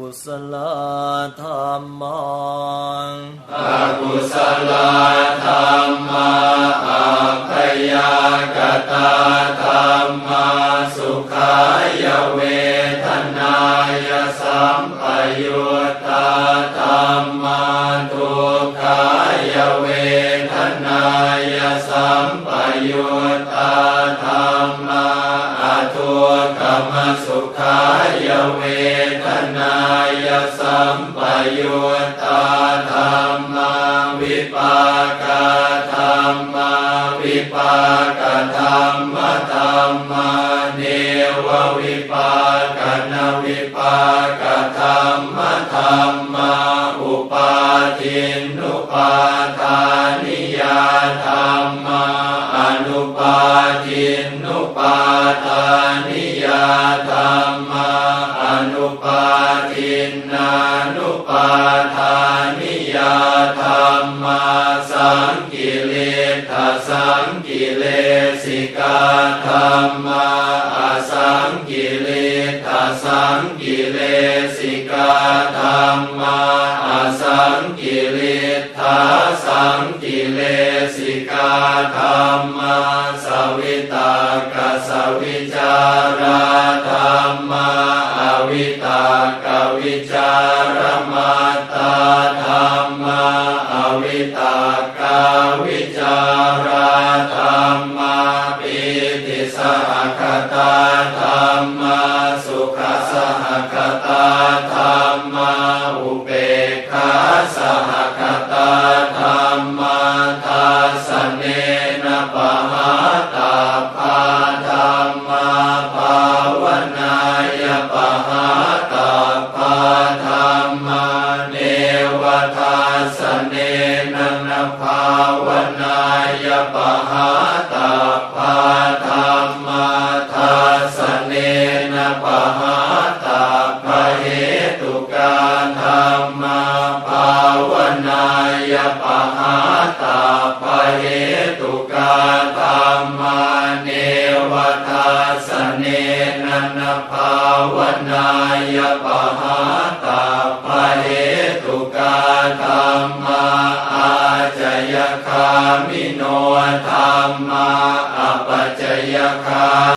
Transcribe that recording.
กุศลธรรมังอกุศลธรรมาอัพยากตาธรรมาสุขายเวทนายสัมปยุตตาธรรมาทุกขายเวทนายสัมปยุตตาธรรมาอทุ กขมสุขายเวทนายสัมปยุตตาธรรมาวิปากาธรรมาวิปากาธรรมธรรมาเนววิปากนวิปากาธรรมธรรมาอุปาทินุปาทานิยาธรรมาอนุปาทินุปาทานิ นานุปาทานิยาธรรมาสังกิเลสสังกิเลสิกาธรรมาอสังกิเลสสังกิเลสิกาธรรมาอสังกิเลสสังกิเลสิกาธรรมาสวิตากสวิจารา วิตากวิจารมาตาธรรมาอวิตากวิจาราธรรมาปิติสหคตาธรรมาสุขสหคตาธรร นายปะหาตาภาธรรมาทัสเนนปะหาตาภะเหตุกาธรรมาภาวนายปะหาตาภะเหตุกาธรรมาเนวทัสเนนนภาวนายปะหาตาภะเหตุกาธรร มิโนธรรมาอัจจยคา